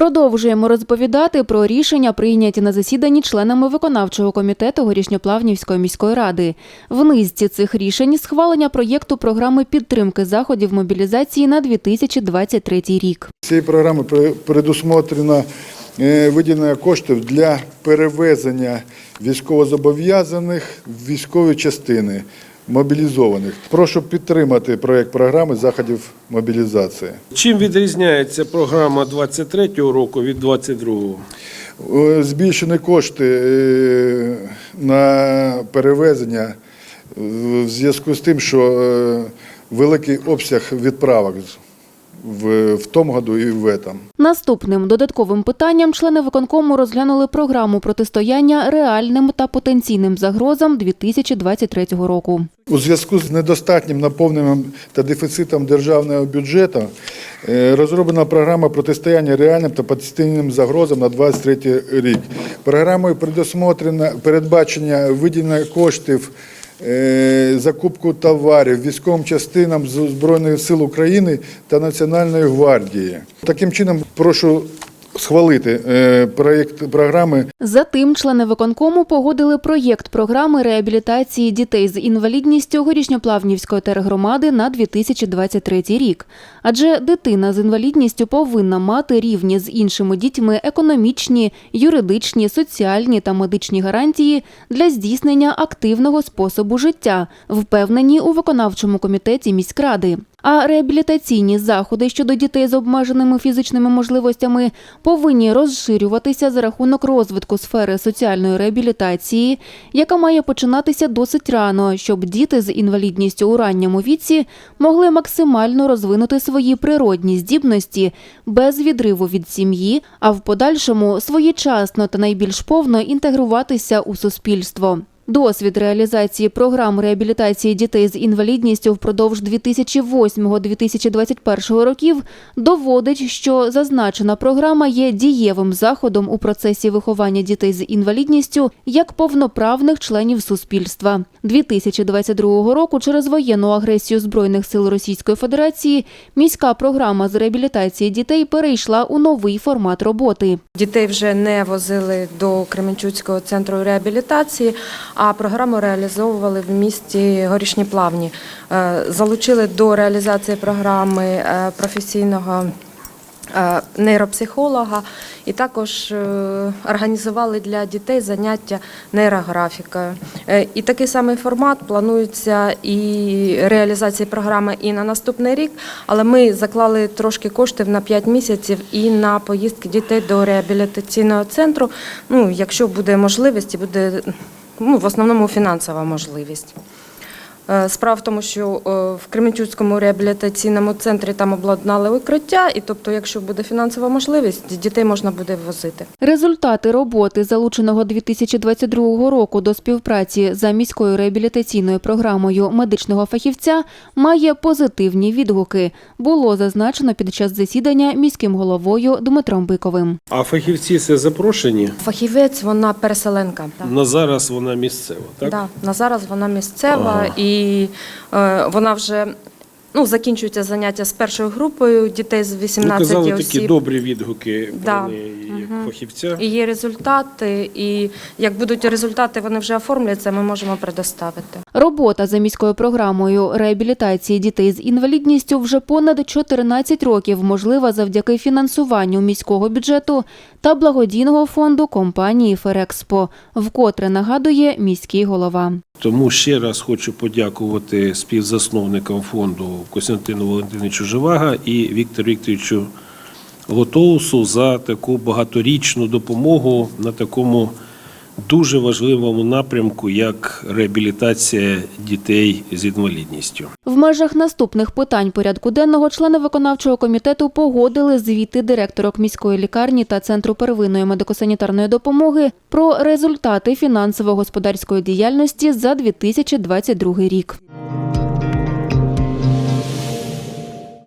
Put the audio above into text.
Продовжуємо розповідати про рішення, прийняті на засіданні членами виконавчого комітету Горішньоплавнівської міської ради. В низці цих рішень схвалення проєкту програми підтримки заходів мобілізації на 2023 рік. Цією програмою предусмотрено е, виділення коштів для перевезення військовозобов'язаних в військові частини мобілізованих. Прошу підтримати проект програми заходів мобілізації. Чим відрізняється програма 23-го року від 22-го? Е, Збільшені кошти е, на перевезення е, в зв'язку з тим, що великий обсяг відправок в, в тому году і в этом. Наступним додатковим питанням члени виконкому розглянули програму протистояння реальним та потенційним загрозам 2023 року. У зв'язку з недостатнім наповненням та дефіцитом державного бюджету е, розроблена програма протистояння реальним та потенційним загрозам на 2023 рік. Програмою передбачення виділення коштів. Е, Закупку товарів військовим частинам Збройних сил України та Національної гвардії. Таким чином, прошу схвалити е, проєкт програми Затим члени виконкому погодили проєкт програми реабілітації дітей з інвалідністю Горішньоплавнівської тергромади на 2023 рік. Адже дитина з інвалідністю повинна мати рівні з іншими дітьми економічні, юридичні, соціальні та медичні гарантії для здійснення активного способу життя, впевнені у виконавчому комітеті міськради. А реабілітаційні заходи щодо дітей з обмеженими фізичними можливостями повинні розширюватися за рахунок розвитку сфери соціальної реабілітації, яка має починатися досить рано, щоб діти з інвалідністю у ранньому віці могли максимально розвинути свої природні здібності без відриву від сім'ї, а в подальшому своєчасно та найбільш повно інтегруватися у суспільство. Досвід реалізації програм реабілітації дітей з інвалідністю впродовж 2008-2021 років доводить, що зазначена програма є дієвим заходом у процесі виховання дітей з інвалідністю як повноправних членів суспільства. 2022 року через воєнну агресію збройних сил Російської Федерації міська програма з реабілітації дітей перейшла у новий формат роботи. Дітей вже не возили до Кременчуцького центру реабілітації, а програму реалізовували в місті Горішні Плавні. Е, Залучили до реалізації програми е, професійного е, нейропсихолога і також організували для дітей заняття нейрографікою. І такий самий формат планується і реалізації програми і на наступний рік, але ми заклали трошки коштів на 5 місяців і на поїздки дітей до реабілітаційного центру. Ну, якщо буде можливість, і буде ну, в основному фінансова можливість. Е, Справа в тому, що е, в Кременчуцькому реабілітаційному центрі там обладнали укриття, і тобто, якщо буде фінансова можливість, дітей можна буде возити. Результати роботи, залученого 2022 року до співпраці за міською реабілітаційною програмою медичного фахівця, має позитивні відгуки. Було зазначено під час засідання міським головою Дмитром Биковим. А фахівці це запрошені? Фахівець, вона переселенка. На зараз вона місцева, так? Да, на зараз вона місцева Ага. і е, вона вже ну, закінчується заняття з першою групою дітей з 18 Ну, казали осіб. такі добрі відгуки Да. про неї фахівця. І є результати, і як будуть результати, вони вже оформляться, ми можемо предоставити. Робота за міською програмою реабілітації дітей з інвалідністю вже понад 14 років можлива завдяки фінансуванню міського бюджету та благодійного фонду компанії Ферекспо, вкотре нагадує міський голова. Тому ще раз хочу подякувати співзасновникам фонду Костянтину Валентиновичу Живага і Віктору Вікторовичу Лотоусу за таку багаторічну допомогу на такому дуже важливому напрямку, як реабілітація дітей з інвалідністю. В межах наступних питань порядку денного члени виконавчого комітету погодили звіти директорок міської лікарні та центру первинної медико-санітарної допомоги про результати фінансово-господарської діяльності за 2022 рік.